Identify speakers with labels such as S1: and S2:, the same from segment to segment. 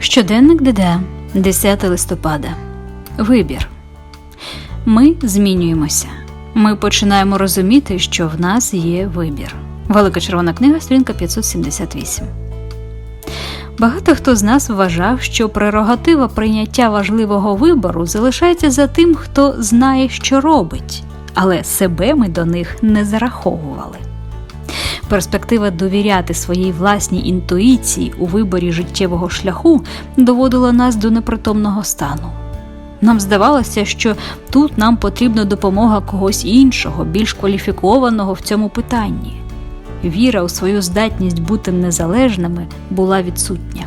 S1: Щоденник ДД, 10 листопада. Вибір. Ми змінюємося. Ми починаємо розуміти, що в нас є вибір. Велика червона книга, сторінка 578. Багато хто з нас вважав, що прерогатива прийняття важливого вибору залишається за тим, хто знає, що робить, але себе ми до них не зараховували. Перспектива довіряти своїй власній інтуїції у виборі життєвого шляху доводила нас до непритомного стану. Нам здавалося, що тут нам потрібна допомога когось іншого, більш кваліфікованого в цьому питанні. Віра у свою здатність бути незалежними була відсутня.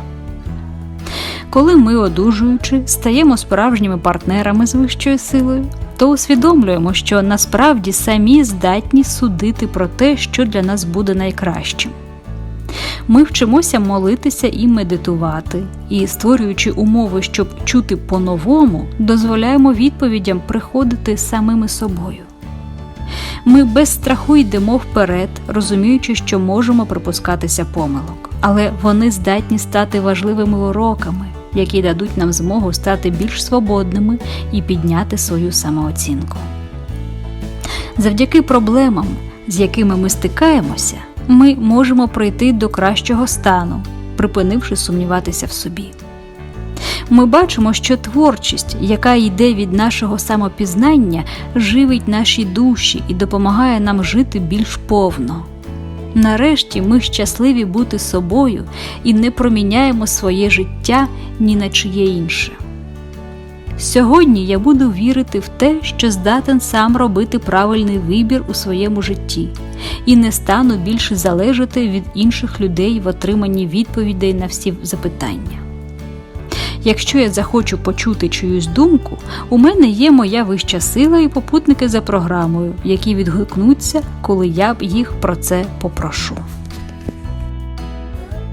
S1: Коли ми, одужуючи, стаємо справжніми партнерами з вищою силою, то усвідомлюємо, що насправді самі здатні судити про те, що для нас буде найкращим. Ми вчимося молитися і медитувати, і, створюючи умови, щоб чути по-новому, дозволяємо відповідям приходити самими собою. Ми без страху йдемо вперед, розуміючи, що можемо припускатися помилок, але вони здатні стати важливими уроками, які дадуть нам змогу стати більш свободними і підняти свою самооцінку. Завдяки проблемам, з якими ми стикаємося, ми можемо прийти до кращого стану, припинивши сумніватися в собі. Ми бачимо, що творчість, яка йде від нашого самопізнання, живить наші душі і допомагає нам жити більш повно. Нарешті ми щасливі бути собою і не проміняємо своє життя ні на чиє інше. Сьогодні я буду вірити в те, що здатен сам робити правильний вибір у своєму житті, і не стану більше залежати від інших людей в отриманні відповідей на всі запитання. Якщо я захочу почути чиюсь думку, у мене є моя вища сила і попутники за програмою, які відгукнуться, коли я б їх про це попрошу.